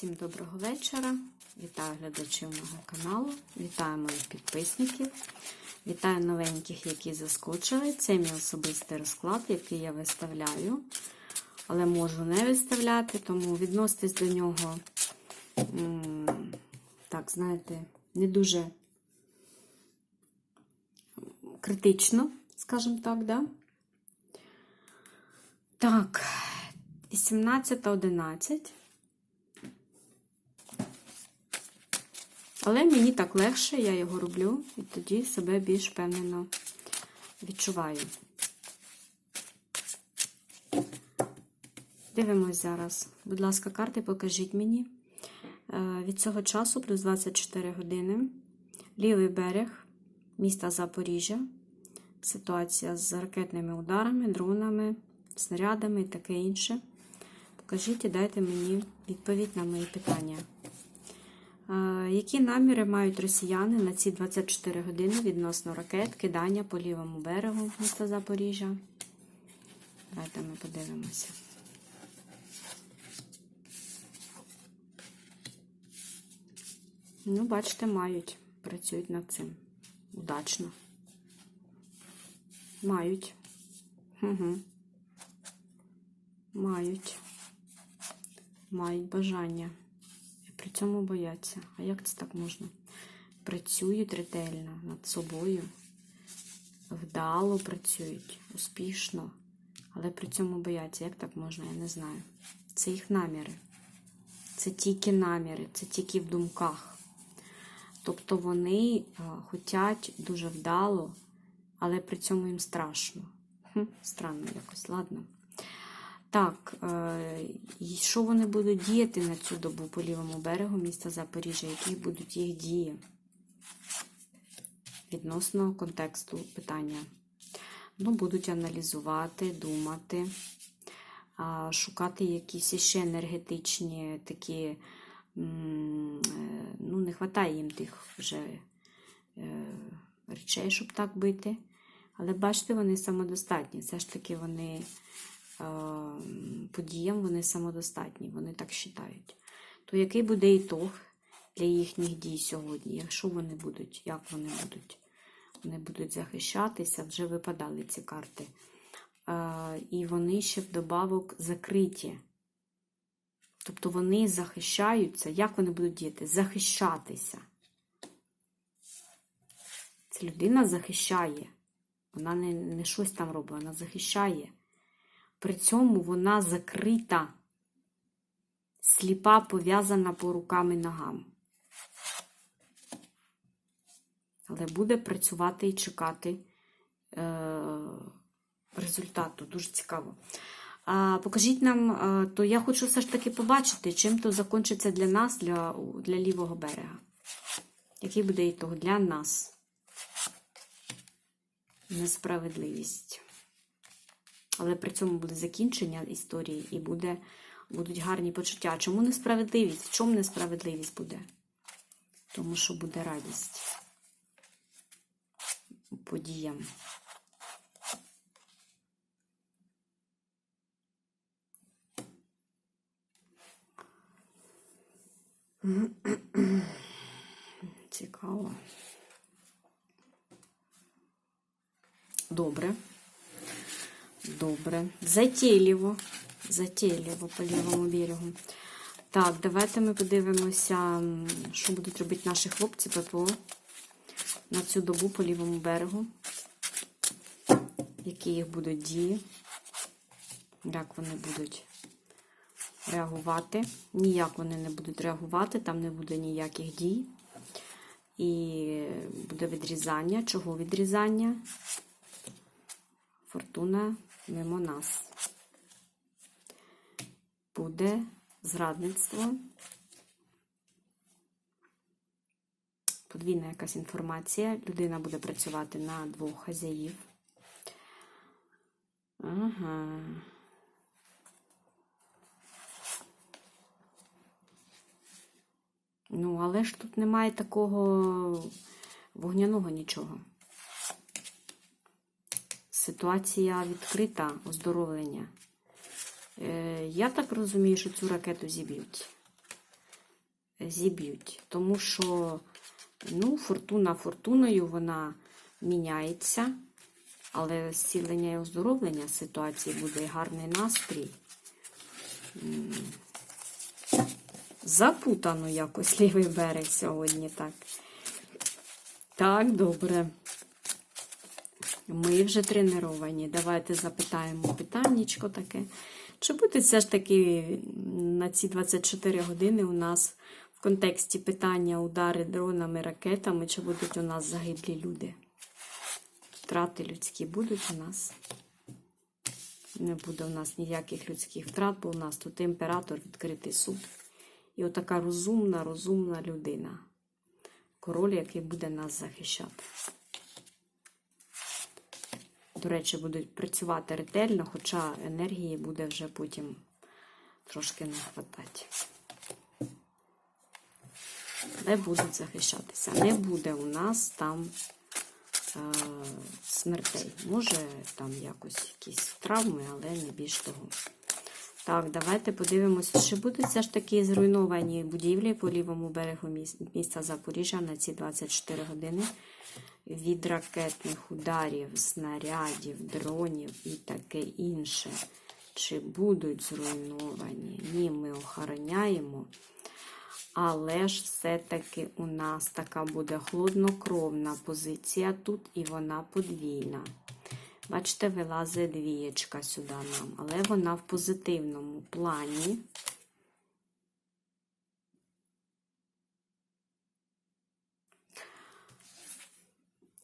Всім доброго вечора. Вітаю глядачів мого каналу, вітаю моїх підписників, вітаю новеньких, які заскочили. Це мій особистий розклад, який я виставляю, але можу не виставляти, тому відноситись до нього, так, знаєте, не дуже критично, скажімо так, да? Так, 18.11. Але мені так легше, я його роблю, і тоді себе більш впевнено відчуваю. Дивимось зараз. Будь ласка, карти покажіть мені. Е, Від цього часу плюс 24 години. Лівий берег міста Запоріжжя. Ситуація з ракетними ударами, дронами, снарядами і таке інше. Покажіть і дайте мені відповідь на мої питання. Е, Які наміри мають росіяни на ці 24 години відносно ракет, кидання по лівому берегу міста Запоріжжя? Давайте ми подивимося. Ну, бачите, мають, працюють над цим. Удачно. Мають. Угу. Мають. Мають бажання. При цьому бояться. А як це так можна? Працюють ретельно над собою, вдало працюють, успішно, але при цьому бояться. Як так можна? Я не знаю. Це їх наміри. Це тільки наміри, це тільки в думках. Тобто вони а, хотять дуже вдало, але при цьому їм страшно. Хм, Странно якось, ладно. Так, е, що вони будуть діяти на цю добу по лівому берегу міста Запоріжжя? Які будуть їх дії відносно контексту питання? Ну, будуть аналізувати, думати, шукати якісь ще енергетичні такі, е, ну, не вистачає їм тих вже е, речей, щоб так бити. Але бачите, вони самодостатні. Все ж таки вони подіям вони самодостатні, вони так вважають. То який буде ітог для їхніх дій сьогодні? Якщо вони будуть, як вони будуть? Вони будуть захищатися, вже випадали ці карти. І вони ще вдобавок закриті. Тобто вони захищаються. Як вони будуть діяти? Захищатися. Ця людина захищає. Вона не, не щось там робить, вона захищає. При цьому вона закрита, сліпа, пов'язана по рукам і ногам. Але буде працювати і чекати е, результату. Дуже цікаво. А, Покажіть нам, е, то я хочу все ж таки побачити, чим то закінчиться для нас, для, для лівого берега. Який буде ітог для нас? Несправедливість. Але при цьому буде закінчення історії і буде, будуть гарні почуття. Чому несправедливість? В чому несправедливість буде? Тому що буде радість подіям. Цікаво. Добре. Добре. Затейливо. Затейливо по лівому берегу. Так, давайте ми подивимося, що будуть робити наші хлопці ППО на цю добу по лівому берегу. Які їх будуть дії, як вони будуть реагувати. Ніяк вони не будуть реагувати, там не буде ніяких дій. І буде відрізання. Чого відрізання? Фортуна мимо нас. Буде зрадництво. Подвійна якась інформація. Людина буде працювати на двох хазяїв. Ага. Ну, але ж тут немає такого вогняного нічого. Ситуація відкрита, оздоровлення. Е, Я так розумію, що цю ракету зіб'ють. зіб'ють. Тому що ну, фортуна фортуною вона міняється, але зцілення і оздоровлення ситуації буде гарний настрій. Запутано якось лівий берег сьогодні, так. Так, добре. Ми вже треновані. Давайте запитаємо питаннячко таке. Чи буде все ж таки на ці 24 години у нас в контексті питання удари дронами, ракетами, чи будуть у нас загиблі люди? Втрати людські будуть у нас? Не буде у нас ніяких людських втрат, бо у нас тут імператор, відкритий суд. І отака розумна, розумна людина. Король, який буде нас захищати. До речі, будуть працювати ретельно, хоча енергії буде вже потім трошки не хватати. Не будуть захищатися. Не буде у нас там е, смертей. Може, там якось якісь травми, але не більш того. Так, давайте подивимося, чи будуть все ж таки зруйновані будівлі по лівому берегу міста Запоріжжя на ці 24 години від ракетних ударів, снарядів, дронів і таке інше. Чи будуть зруйновані? Ні, ми охороняємо. Але ж все-таки у нас така буде хладнокровна позиція тут, і вона подвійна. Бачите, вилазить двієчка сюди нам, але вона в позитивному плані.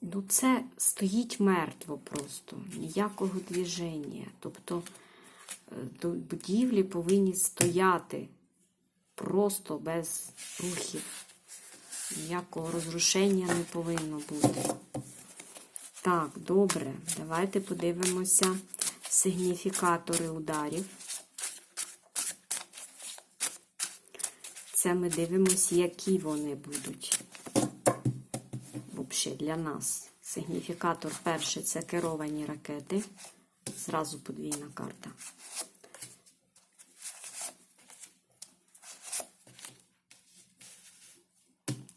Ну, це стоїть мертво просто, ніякого движення. Тобто е, будівлі повинні стояти просто без рухів. Ніякого розрушення не повинно бути. Так, добре, давайте подивимося сигніфікатори ударів. Це ми дивимося, які вони будуть. Взагалі для нас. Сигніфікатор перший це керовані ракети. Зразу подвійна карта.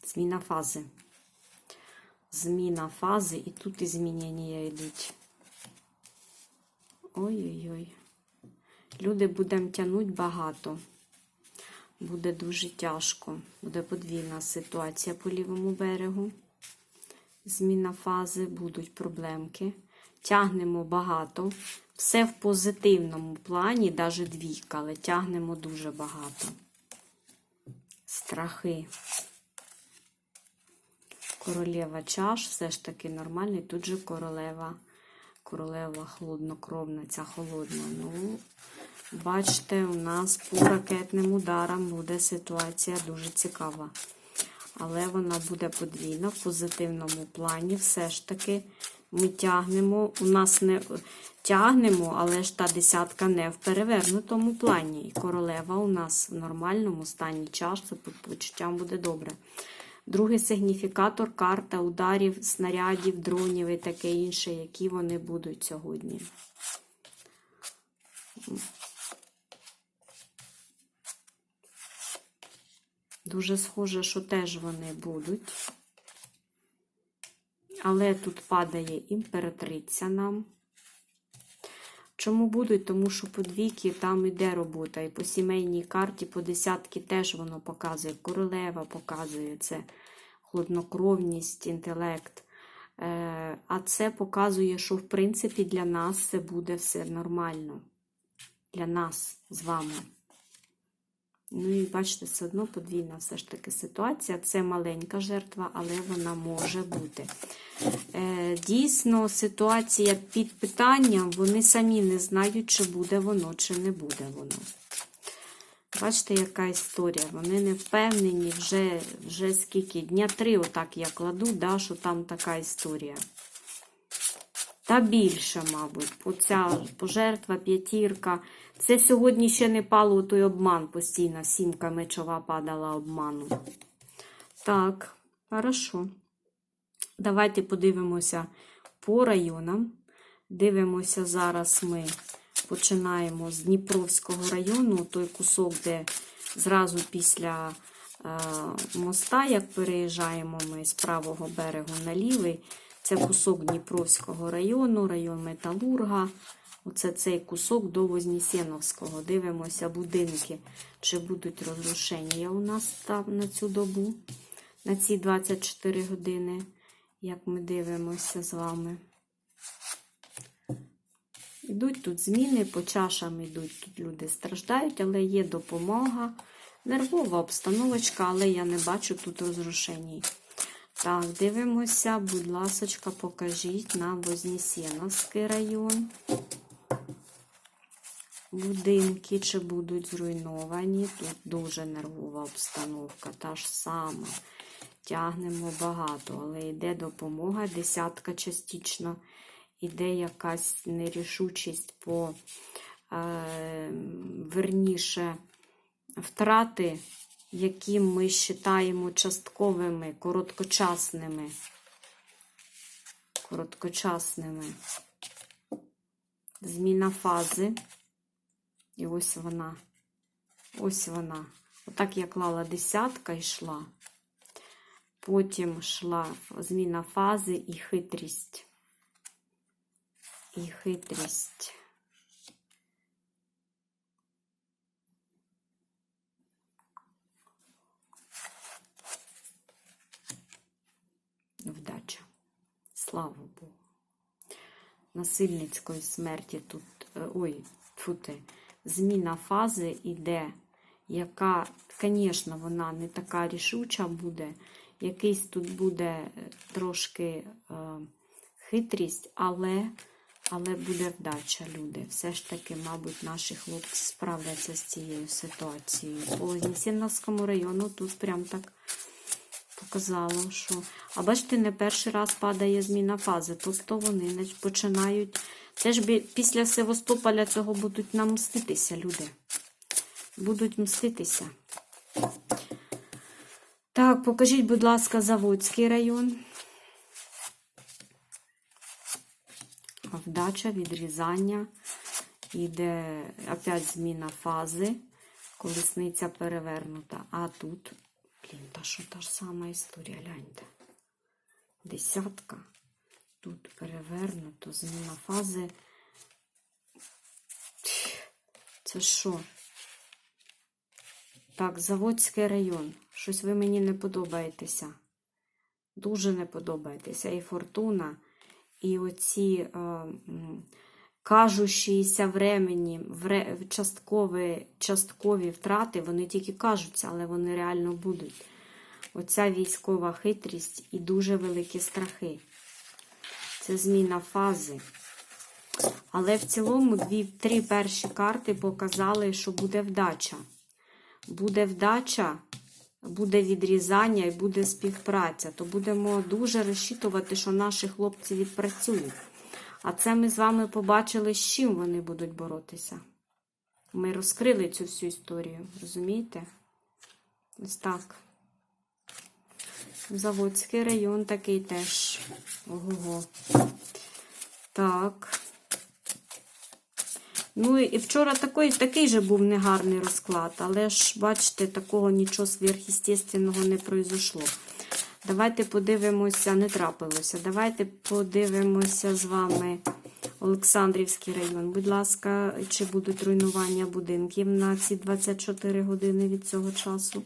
Зміна фази. Зміна фази, і тут і змінення йдуть. Ой-ой-ой. Люди будемо тягнути багато. Буде дуже тяжко. Буде подвійна ситуація по лівому берегу. Зміна фази, будуть проблемки. Тягнемо багато. Все в позитивному плані, навіть двійка, але тягнемо дуже багато. Страхи. Королева чаш, все ж таки нормальний. Тут же королева, королева холоднокровна, ця холодна. Ну, бачите, у нас по ракетним ударам буде ситуація дуже цікава. Але вона буде подвійна в позитивному плані. Все ж таки ми тягнемо. У нас не тягнемо, але ж та десятка не в перевернутому плані. І королева у нас в нормальному стані часу, по почуттям буде добре. Другий сигніфікатор карта ударів, снарядів, дронів і таке інше, які вони будуть сьогодні. Дуже схоже, що теж вони будуть. Але тут падає імператриця нам. Чому будуть? Тому що по двійки там іде робота. І по сімейній карті, по десятки теж воно показує. Королева показує це хладнокровність, інтелект. Е, А це показує, що в принципі для нас це буде все нормально. Для нас з вами. Ну і бачите, все одно подвійна все ж таки ситуація. Це маленька жертва, але вона може бути. Е, Дійсно, ситуація під питанням, вони самі не знають, чи буде воно, чи не буде воно. Бачите, яка історія. Вони не впевнені вже вже скільки. Дня три, отак я кладу, да, що там така історія. Та більше, мабуть. Оця пожертва, п'ятірка. Це сьогодні ще не пало той обман постійно. Сімка мечова падала обману. Так, хорошо. Давайте подивимося по районам. Дивимося, зараз ми починаємо з Дніпровського району, той кусок, де зразу після моста, як переїжджаємо ми з правого берегу на лівий. Це кусок Дніпровського району, район Металурга. Оце цей кусок до Вознесеновського. Дивимося будинки, чи будуть розрушення у нас там на цю добу, на ці 24 години, як ми дивимося з вами. Йдуть тут зміни, по чашам йдуть, тут люди страждають, але є допомога. Нервова обстановочка, але я не бачу тут розрушень. Так, дивимося, будь ласочка, покажіть нам Вознесеновський район. Будинки чи будуть зруйновані. Тут дуже нервова обстановка, та ж сама. Тягнемо багато, але йде допомога, десятка частично. Іде якась нерішучість по е, верніше втрати, які ми вважаємо частковими, короткочасними. Короткочасними. Зміна фази. І ось вона. Ось вона. Отак я клала десятка йшла. Потім йшла зміна фази і хитрість. І хитрість. Вдача. Слава Богу. Насильницької смерті тут, е, ой, фути, зміна фази іде, яка, звісно, вона не така рішуча буде. Якийсь тут буде е, трошки е, хитрість, але, але буде вдача, люди. Все ж таки, мабуть, наші хлопці справляться з цією ситуацією. По Вознесеновському району тут прям так показало, що. А бачите, не перший раз падає зміна фази. Тобто вони починають. Це ж бі- після Севастополя цього будуть нам мститися, люди. Будуть мститися. Так, покажіть, будь ласка, Заводський район. Вдача, відрізання. Іде опять зміна фази. Колесниця перевернута. А тут, блін, та що та ж сама історія, гляньте. Десятка. Тут перевернуто, зміна фази. Це що? Так, Заводський район. Щось ви мені не подобаєтеся. Дуже не подобаєтеся. І фортуна, і оці е, кажущіся времені, вре, часткові, часткові втрати, вони тільки кажуться, але вони реально будуть. Оця військова хитрість і дуже великі страхи. Це зміна фази. Але в цілому дві, три перші карти показали, що буде вдача. Буде вдача, буде відрізання і буде співпраця. То будемо дуже розчитувати, що наші хлопці відпрацюють. А це ми з вами побачили, з чим вони будуть боротися. Ми розкрили цю всю історію, розумієте? Ось так. Заводський район такий теж. Ого-го. Так. Ну і вчора такий, такий же був негарний розклад, але ж, бачите, такого нічого сверхъестественного не произошло. Давайте подивимося, не трапилося. Давайте подивимося з вами Олександрівський район. Будь ласка, чи будуть руйнування будинків на ці 24 години від цього часу?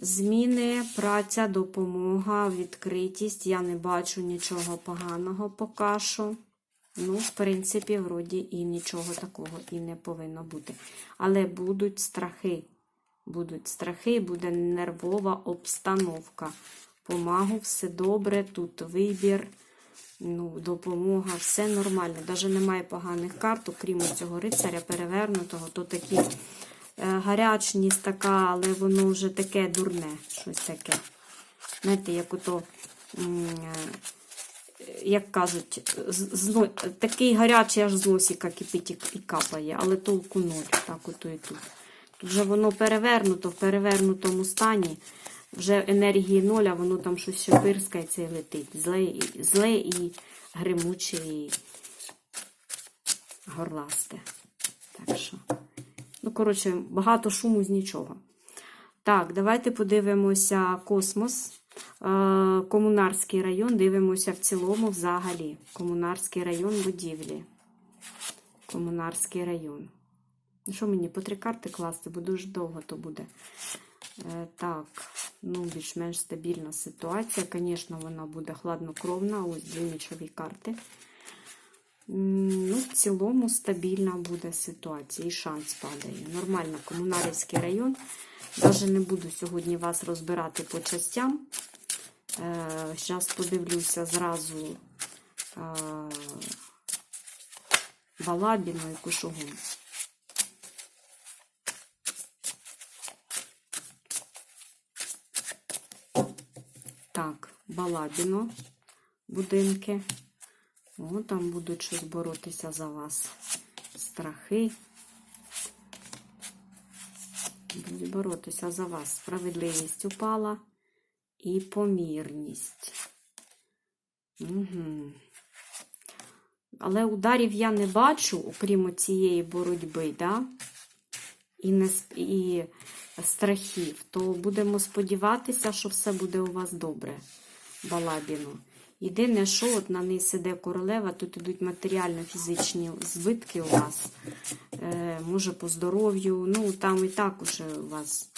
Зміни, праця, допомога, відкритість. Я не бачу нічого поганого поки що. Ну, в принципі, вроді і нічого такого і не повинно бути. Але будуть страхи. Будуть страхи, буде нервова обстановка. Помагу, все добре, тут вибір, ну, допомога, все нормально. Навіть немає поганих карт, окрім цього рицаря перевернутого, то такі е, гарячність така, але воно вже таке дурне, щось таке. Знаєте, як ото, е, як кажуть, з- зно, такий гарячий аж з носика кипить і, і капає, але толку нуль, так ото і тут. Вже воно перевернуто, в перевернутому стані. Вже енергії нуль, а воно там щось ще пирскається і летить. Зле, зле і гримуче, і горласте. Так що Ну, коротше, багато шуму з нічого. Так, давайте подивимося космос. Е, Комунарський район. Дивимося в цілому взагалі. Комунарський район будівлі. Комунарський район. Ну, Що мені по три карти класти, бо дуже довго то буде. Е, Так, ну, більш-менш стабільна ситуація. Звісно, вона буде хладнокровна. Ось дві нічові карти. Ну, в цілому стабільна буде ситуація і шанс падає. Нормально, комунарівський район. Навіть не буду сьогодні вас розбирати по частям. Зараз подивлюся зразу е, Балабіну і Кушугум. Так, Балабіно, будинки. О, там будуть щось боротися за вас. Страхи. Будуть боротися за вас. Справедливість упала і помірність. Угу. Але ударів я не бачу, окрім цієї боротьби, да? і, не, і страхів, то будемо сподіватися, що все буде у вас добре, Балабіно. Єдине, що от на неї сиде королева, тут ідуть матеріально-фізичні збитки у вас. Е, може, по здоров'ю. Ну, там і так уже у вас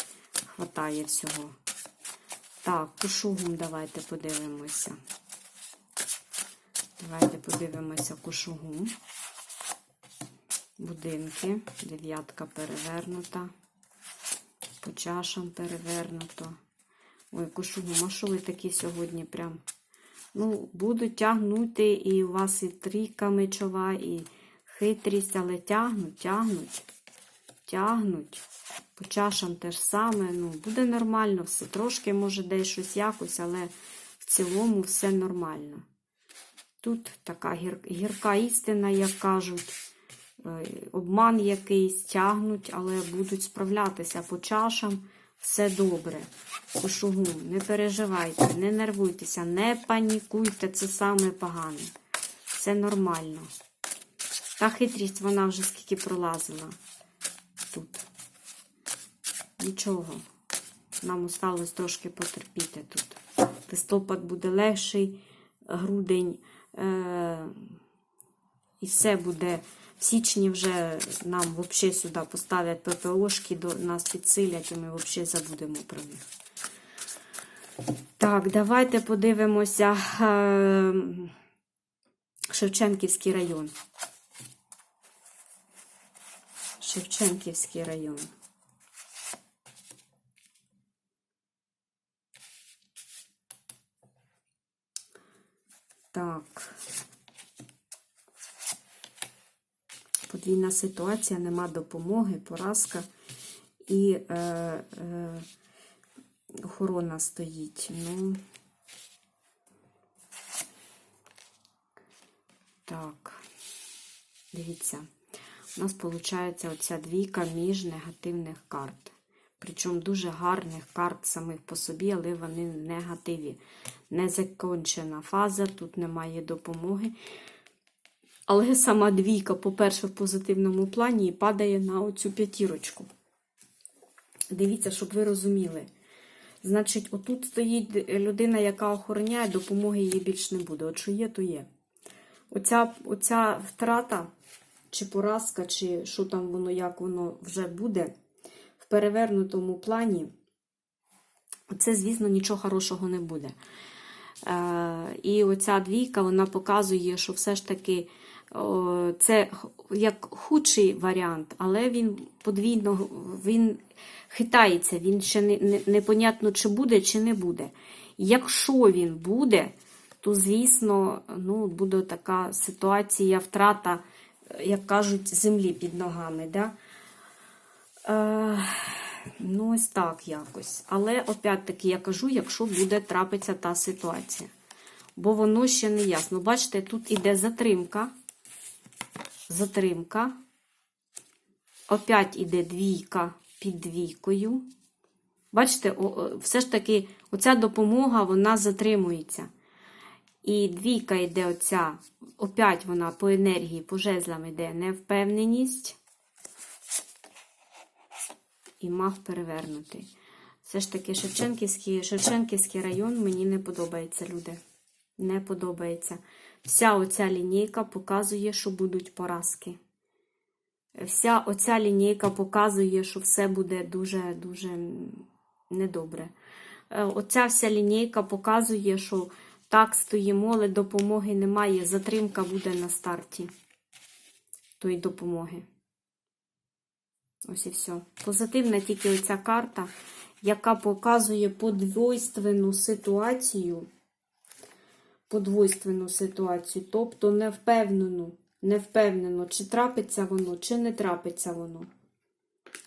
хватає всього. Так, кушугум давайте подивимося. Давайте подивимося кушугум. Будинки. Дев'ятка перевернута. По чашам перевернуто. Ой, що ви такі сьогодні прям? Ну, будуть тягнути, і у вас і трійка мечова, і хитрість, але тягнуть, тягнуть, тягнуть. По чашам те ж саме. Ну, буде нормально все. Трошки, може, десь щось якось, але в цілому все нормально. Тут така гір, гірка істина, як кажуть, обман якийсь, тягнуть, але будуть справлятися по чашам. Все добре. Кошугум, не переживайте, не нервуйтеся, не панікуйте, це саме погане. Все нормально. Та хитрість вона вже скільки пролазила тут. Нічого. Нам осталось трошки потерпіти тут. Листопад буде легший, грудень. Е- і все буде. В січні вже нам взагалі сюди поставлять ППОшки, до нас підсилять, і ми взагалі забудемо про них. Так, давайте подивимося е, Шевченківський район. Шевченківський район. Так. Подвійна ситуація, нема допомоги, поразка і е, е, охорона стоїть. Ну, так, дивіться, у нас виходить оця двійка між негативних карт. Причому дуже гарних карт самих по собі, але вони негативі. Незакончена фаза, тут немає допомоги. Але сама двійка, по-перше, в позитивному плані і падає на оцю п'ятірочку. Дивіться, щоб ви розуміли. Значить, отут стоїть людина, яка охороняє, допомоги їй більш не буде. От що є, то є. Оця, оця втрата, чи поразка, чи що там воно, як воно вже буде, в перевернутому плані, це, звісно, нічого хорошого не буде. Е, і оця двійка, вона показує, що все ж таки це як худший варіант, але він подвійно він хитається, він ще не, не, непонятно, чи буде, чи не буде. Якщо він буде, то, звісно, ну, буде така ситуація, втрата, як кажуть, землі під ногами. Да? Е, ну, ось так якось. Але, опять-таки, я кажу, якщо буде трапитися та ситуація. Бо воно ще не ясно. Бачите, тут іде затримка. Затримка. Опять іде двійка під двійкою. Бачите, все ж таки, оця допомога, вона затримується. І двійка йде оця, опять вона по енергії, по жезлам йде невпевненість. і маг перевернутий. Все ж таки, Шевченківський, Шевченківський район мені не подобається, люди. Не подобається. Вся оця лінійка показує, що будуть поразки. Вся оця лінійка показує, що все буде дуже-дуже недобре. Е, Оця вся лінійка показує, що так стоїмо, але допомоги немає. Затримка буде на старті тої допомоги. Ось і все. Позитивна тільки оця карта, яка показує подвойственну ситуацію. Подвойственну ситуацію, тобто невпевнену, невпевнено, чи трапиться воно, чи не трапиться воно.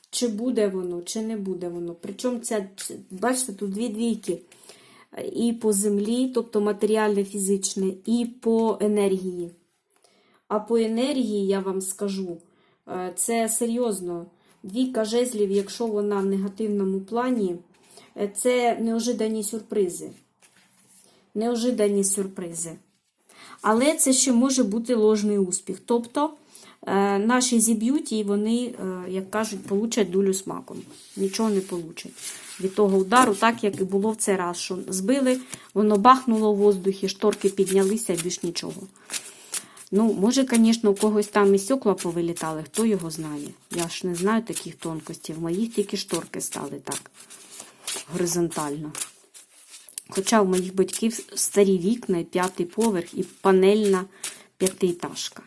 Чи буде воно, чи не буде воно. Причому ця, бачите, тут дві двійки. І по землі, тобто матеріальне, фізичне, і по енергії. А по енергії, я вам скажу, е, це серйозно. Двійка жезлів, якщо вона в негативному плані, е, це неожидані сюрпризи. Неожидані сюрпризи. Але це ще може бути ложний успіх. Тобто е, наші зіб'ють і вони, е, як кажуть, получать дулю з маком. Нічого не получать від того удару, так як і було в цей раз, що збили, воно бахнуло в воздухі, шторки піднялися, більш нічого. Ну, може, звісно, у когось там і стекла повилітали, хто його знає. Я ж не знаю таких тонкостей. В моїх тільки шторки стали так горизонтально. Хоча у моїх батьків старі вікна, п'ятий поверх, і панельна п'ятиэтажка.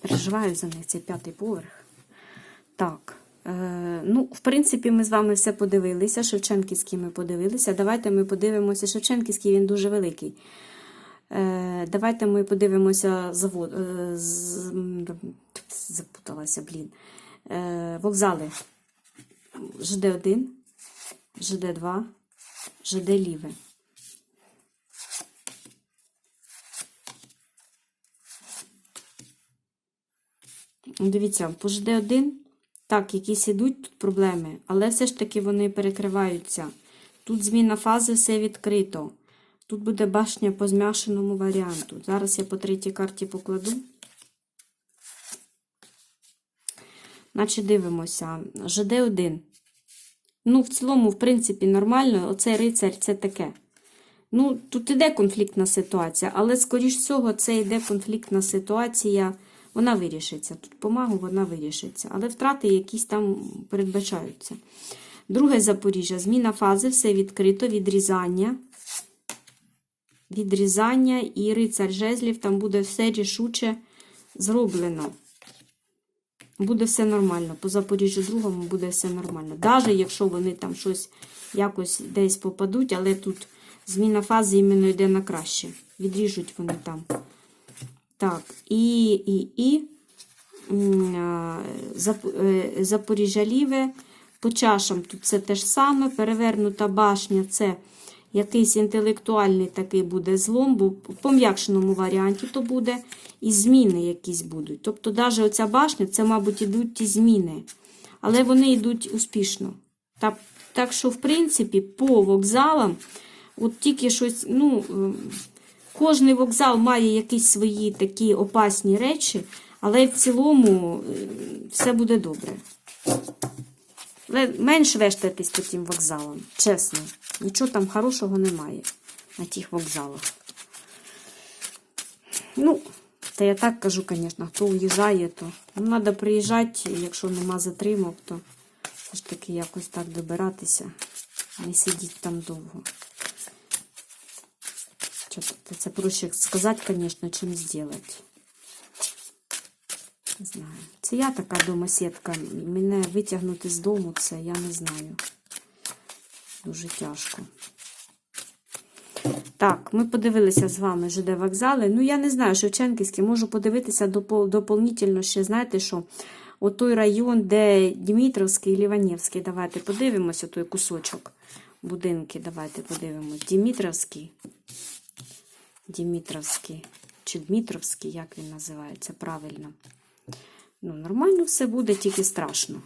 Переживаю за них цей п'ятий поверх. Так. Е, ну, в принципі, ми з вами все подивилися. Шевченківський ми подивилися. Давайте ми подивимося. Шевченківський він дуже великий. Е, давайте ми подивимося завод. Е, запуталася, блін. Вокзали. ЖД1, ЖД2, ЖД Ліве. Дивіться, по ЖД1, так, якісь ідуть тут проблеми, але все ж таки вони перекриваються. Тут зміна фази, все відкрито. Тут буде башня по зм'яшеному варіанту. Зараз я по третій карті покладу. Значить, дивимося. ЖД1. Ну, в цілому, в принципі, нормально. Оцей рицарь це таке. Ну, тут іде конфліктна ситуація, але, скоріш всього, це йде конфліктна ситуація. Вона вирішиться. Тут помагу вона вирішиться. Але втрати якісь там передбачаються. Друге Запоріжжя. Зміна фази, все відкрито, відрізання. Відрізання і рицар жезлів, там буде все рішуче зроблено. Буде все нормально. По Запоріжжю другому буде все нормально. Навіть якщо вони там щось якось десь попадуть, але тут зміна фази іменно йде на краще. Відріжуть вони там. Так, і, і, і е, Запоріжжя ліве. По чашам тут це те ж саме. Перевернута башня це якийсь інтелектуальний такий буде злом, бо в пом'якшеному варіанті то буде і зміни якісь будуть. Тобто, навіть оця башня, це, мабуть, ідуть ті зміни. Але вони йдуть успішно. Так, так що, в принципі, по вокзалам, от тільки щось, ну, ем, кожний вокзал має якісь свої такі опасні речі, але в цілому е, все буде добре. Менш вештатись по тим вокзалам, чесно. Нічого там хорошого немає на тих вокзалах. Ну, та я так кажу, звісно, хто уїжджає, то ну, треба приїжджати, якщо нема затримок, то все ж таки якось так добиратися, не сидіти там довго. Це проще сказати, звісно, чим зробити. Не знаю. Це я така домосідка. Мене витягнути з дому, це я не знаю. Дуже тяжко. Так, ми подивилися з вами ЖД вокзали. Ну, я не знаю, Шевченківський, можу подивитися дополнительно ще, знаєте що? О той район, де Дмитровський і Ліванівський. Давайте подивимося, той кусочок будинки. Давайте подивимось. Дмитровський. Дмитровський. Чи Дмитровський, як він називається правильно. Ну, нормально все буде, тільки страшно.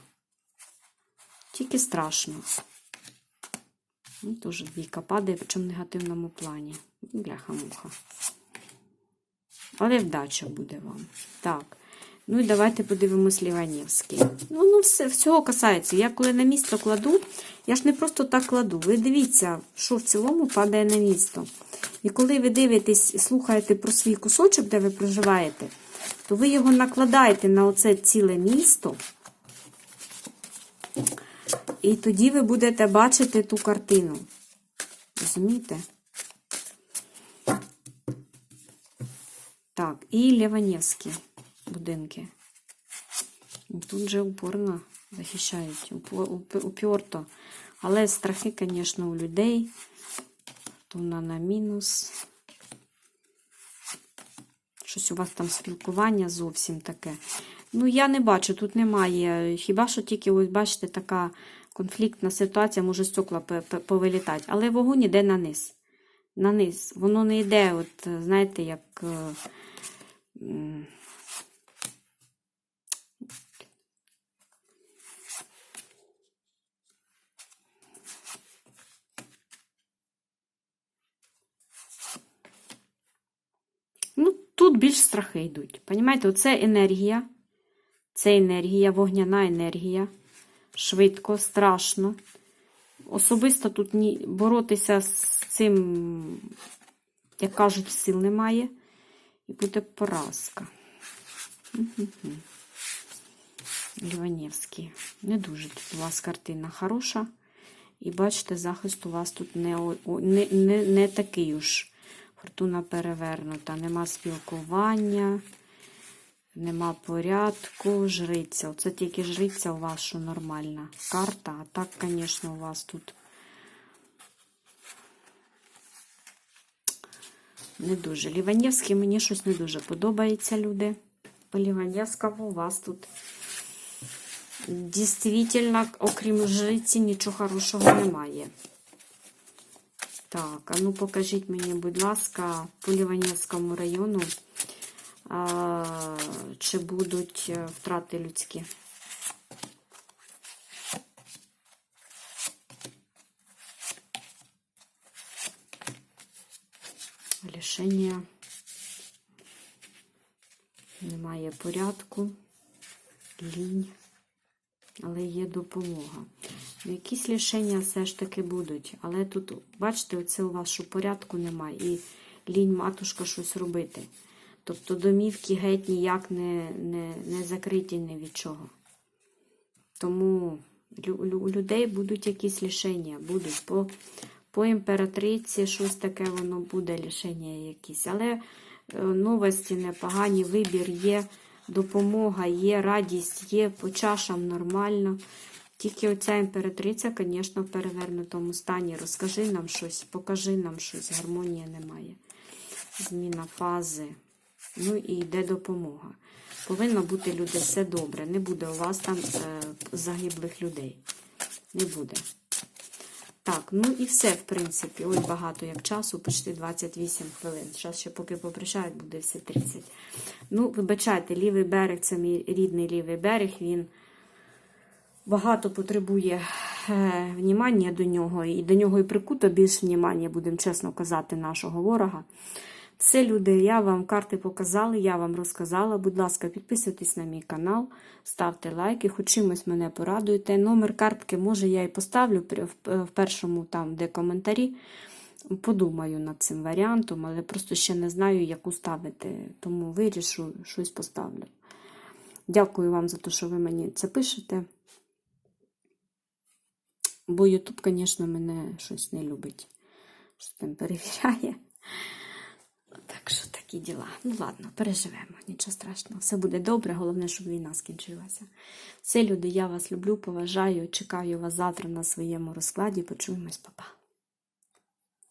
Тільки страшно. Ну, теж двійка падає, причому в негативному плані. Бляха-муха. Але вдача буде вам. Так. Ну і давайте подивимось Ліванівський. Ну, ну все, всього касається. Я коли на місто кладу, я ж не просто так кладу. Ви дивіться, що в цілому падає на місто. І коли ви дивитесь і слухаєте про свій кусочок, де ви проживаєте, то ви його накладаєте на оце ціле місто. І тоді ви будете бачити ту картину. Розумієте? Так, і Ліванівські будинки. Тут же упорно захищають, уперто. Але страхи, звісно, у людей. Вона на мінус. Щось у вас там спілкування зовсім таке. Ну, я не бачу, тут немає. Хіба що тільки, ось бачите, така конфліктна ситуація, може стекла повилітати. Але вогонь іде на низ. На низ. Воно не йде, от, знаєте, як. е, Ну, тут більш страхи йдуть. Понімаєте, оце енергія. Це енергія, вогняна енергія. Швидко, страшно. Особисто тут ні, боротися з цим, як кажуть, сил немає. І буде поразка. Ліванівський. Не дуже тут у вас картина хороша. І бачите, захист у вас тут не, не, не, не такий уж. Фортуна перевернута. Нема спілкування, нема порядку, жриця. Оце тільки жриця у вас, що нормальна карта. А так, звісно, у вас тут не дуже. Ліванівський мені щось не дуже подобається, люди. По Ліванівському у вас тут дійсно, окрім жриці, нічого хорошого немає. Так, а ну покажіть мені, будь ласка, по Ліванівському району, чи будуть е, втрати людські? Рішення. Немає порядку, лінь, але є допомога. Якісь рішення все ж таки будуть. Але тут, бачите, оце у вас, що порядку немає. І лінь матушка щось робити. Тобто домівки геть ніяк не, не, не закриті ні від чого. Тому у людей будуть якісь рішення. Будуть по, по імператриці щось таке воно буде, рішення якісь. Але е, новості непогані, вибір є, допомога є, радість є, по чашам нормально. Тільки оця імператриця, звісно, в перевернутому стані. Розкажи нам щось, покажи нам щось, гармонії немає. Зміна фази. Ну і йде допомога. Повинно бути люди все добре. Не буде у вас там е, загиблих людей. Не буде. Так, ну і все, в принципі. Ой, багато як часу, почти 28 хвилин. Зараз ще поки попрощають, буде все 30. Ну, вибачайте, лівий берег це мій рідний лівий берег. Він багато потребує е, внімання до нього, і до нього і прикуто більше внімання, будемо чесно казати, нашого ворога. Все, люди, я вам карти показала, я вам розказала. Будь ласка, підписуйтесь на мій канал, ставте лайки, хоч чимось мене порадуйте. Номер картки, може, я і поставлю в першому, там, де коментарі. Подумаю над цим варіантом, але просто ще не знаю, яку ставити. Тому вирішу, щось поставлю. Дякую вам за те, що ви мені це пишете. Бо Ютуб, звісно, мене щось не любить. Що там перевіряє. Так що такі діла. Ну ладно, переживемо, нічого страшного. Все буде добре, головне, щоб війна скінчилася. Все, люди, я вас люблю, поважаю. Чекаю вас завтра на своєму розкладі. Почуємось, папа.